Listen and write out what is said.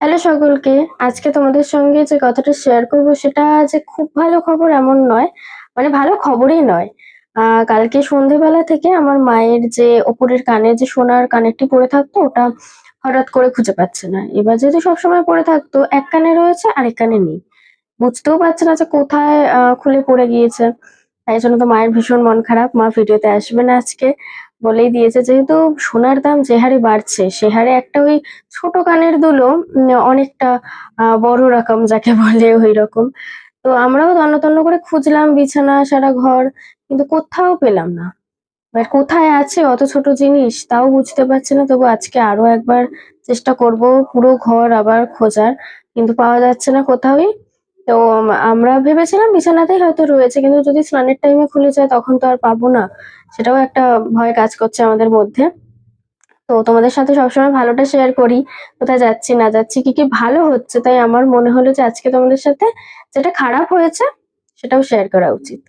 Hello সকলকে, আজকে তোমাদের সঙ্গে যে কথাটা শেয়ার করব সেটা যে খুব ভালো খবর এমন নয় মানে ভালো খবরই নয়। কালকে সন্ধেবেলা থেকে আমার মায়ের যে ওপরের কানে যে সোনার কানেরটি পড়ে থাকতো, ওটা হঠাৎ করে খুঁজে পাচ্ছে না। এবার যেহেতু সবসময় পড়ে থাকতো, এক কানে রয়েছে, আরেক কানে নেই। বুঝতেও পারছে না যে কোথায় খুলে পড়ে গিয়েছে। তাই জন্য তো মায়ের ভীষণ মন খারাপ। মা ভিডিওতে আসবে না আজকে। বলেই দিয়েছে, যেহেতু সোনার দাম যে হারে বাড়ছে, সে হারে একটা ওই ছোট কানের দুলো অনেকটা বড় রকম যাকে বলে ওই রকম তো আমরাও তন্ন করে খুঁজলাম বিছানা, সারা ঘর, কিন্তু কোথাও পেলাম না। এবার কোথায় আছে অত ছোট জিনিস, তাও বুঝতে পারছি না, তবু আজকে আরও একবার চেষ্টা করব পুরো ঘর আবার খোঁজার। কিন্তু পাওয়া যাচ্ছে না কোথাওই। তো আমরা ভেবেছিলাম বিছানাতেই হয়তো রয়েছে, কিন্তু যদি স্নানের টাইমে খুলে যায় তখন তো আর পাবো না। সেটাও একটা ভয় কাজ করছে আমাদের মধ্যে। তো তোমাদের সাথে সবসময় ভালোটা শেয়ার করি, কোথায় যাচ্ছি, না যাচ্ছি, কি কি ভালো হচ্ছে, তাই আমার মনে হলো যে আজকে তোমাদের সাথে যেটা খারাপ হয়েছে, সেটাও শেয়ার করা উচিত।